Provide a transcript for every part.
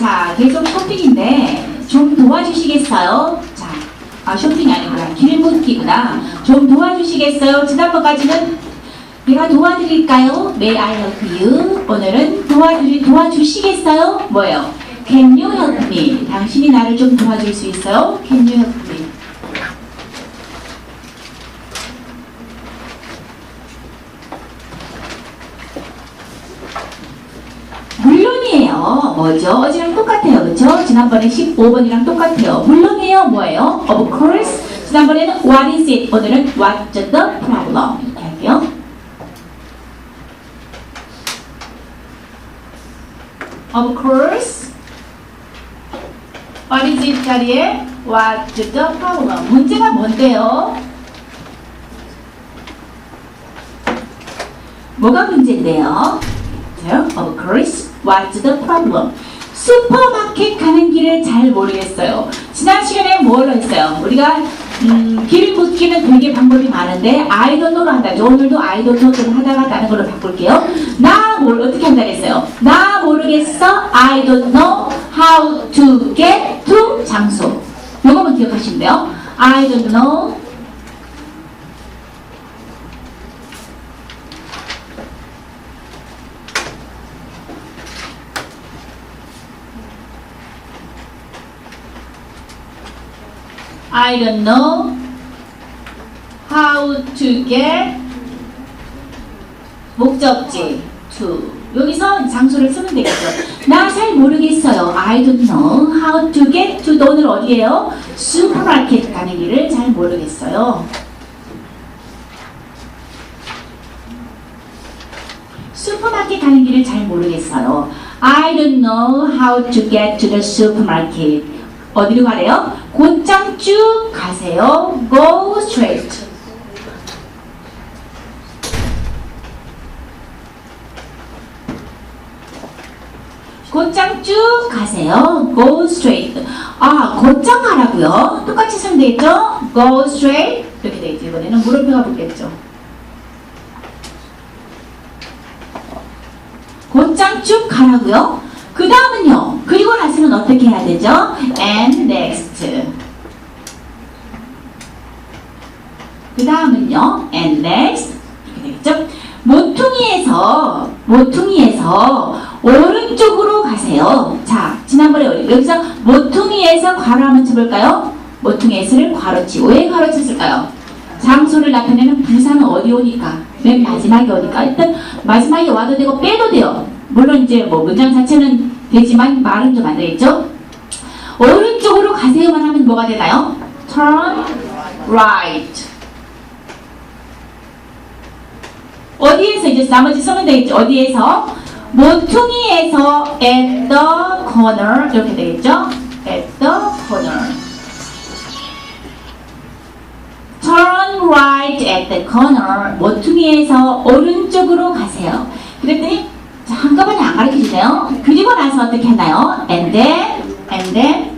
자, 계속 쇼핑인데 좀 도와주시겠어요? 자, 아 쇼핑이 아니구나. 길 묻기구나. 좀 도와주시겠어요? 지난번까지는 내가 도와드릴까요? May I help you? 오늘은 도와주, 도와주시겠어요? 뭐예요? Can you help me? 당신이 나를 좀 도와줄 수 있어요? Can you help me? 뭐죠? 어제랑 똑같아요. 그쵸? 지난번에 15번이랑 똑같아요. 물론이에요. 뭐예요? Of course. 지난번에는 what is it? 오늘은 what's the problem? 이렇게 할게요. Of course. What is it 자리에 what's the problem? 문제가 뭔데요? 뭐가 문제인데요? 자, Of course, what's the problem? 슈퍼마켓 가는 길을 잘 모르겠어요. 지난 시간에 뭘 했어요? 우리가 음, 길 묻기는 되게 방법이 많은데 know로 한다죠. 오늘도 don't know를 하다가 다른 걸로 바꿀게요. 나 뭘 어떻게 한다 그랬어요? 나 모르겠어. I don't know how to get to 장소. 요거만 기억하시면 돼요. I don't know I don't know how to get 목적지 to 여기서 장소를 쓰면 되겠죠. 나 잘 모르겠어요. I don't know how to get to 오늘 어디예요? 슈퍼마켓 가는 길을 잘 모르겠어요. 슈퍼마켓 가는 길을 잘 모르겠어요. I don't know how to get to the supermarket. 어디로 가래요? 곧장 쭉 가세요. Go straight. 곧장 쭉 가세요. Go straight. 아, 곧장 가라고요. 똑같이 쓰면 되겠죠? Go straight. 이렇게 되겠죠. 이번에는 물음표가 붙겠죠. 곧장 쭉 가라고요. 그 다음은요. 나서는 어떻게 해야 되죠? And next. 그 다음은요. And next. 이렇게 되겠죠? 모퉁이에서 모퉁이에서 오른쪽으로 가세요. 자, 지난번에 여기서 모퉁이에서 괄호 한번 쳐볼까요? 모퉁이에서를 괄호치. 왜 괄호 쳤을까요? 장소를 나타내는 부사는 어디 오니까? 맨 마지막에 오니까 일단 마지막에 와도 되고 빼도 돼요. 물론 이제 뭐 문장 자체는 되지만 말은 좀 안 되겠죠? 오른쪽으로 가세요만 하면 뭐가 되나요? Turn right. 어디에서 이제 나머지 쓰면 되겠죠? 어디에서? 모퉁이에서 at the corner 이렇게 되겠죠? at the corner. Turn right at the corner. 모퉁이에서 오른쪽으로 가세요. 그랬더니 자, 한꺼번에 안 가르쳐 주네요. 그리고 나서 어떻게 하나요? And then, and then.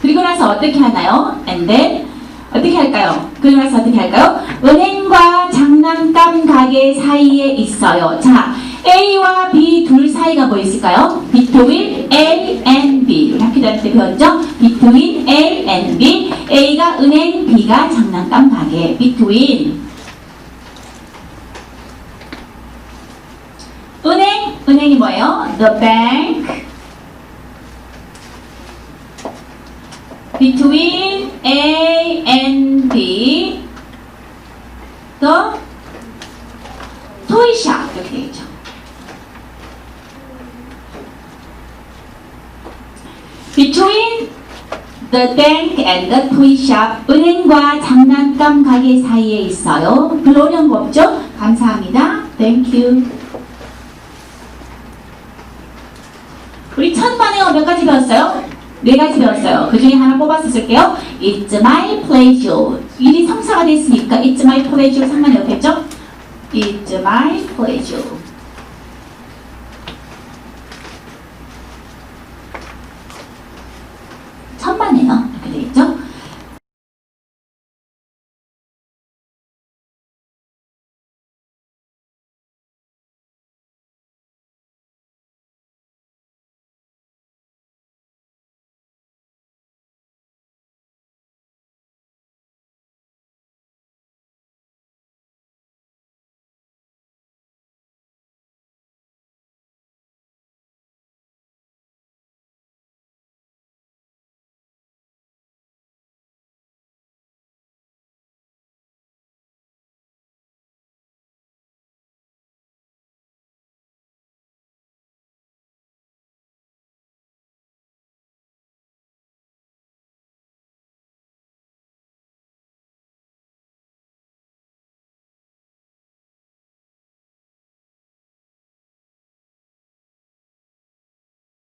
그리고 나서 어떻게 하나요? And then. 어떻게 할까요? 그리고 나서 어떻게 할까요? 은행과 장난감 가게 사이에 있어요. 자, A와 B 둘 사이가 뭐 있을까요? Between A and B. 우리 학교 다닐 때 배웠죠? Between A and B. A가 은행, B가 장난감 가게. Between. 은행이 뭐예요? The bank. Between A and B. The toy shop. 이렇게 되겠죠. Between the bank and the toy shop. 은행과 장난감 가게 사이에 있어요. 어려운 거 없죠? 감사합니다. Thank you. 우리 첫 반응어 몇 가지 배웠어요? 네 가지 배웠어요. 그 중에 하나 뽑아서 쓸게요. It's my pleasure. 일이 성사가 됐으니까 It's my pleasure 상관이 없겠죠? It's my pleasure.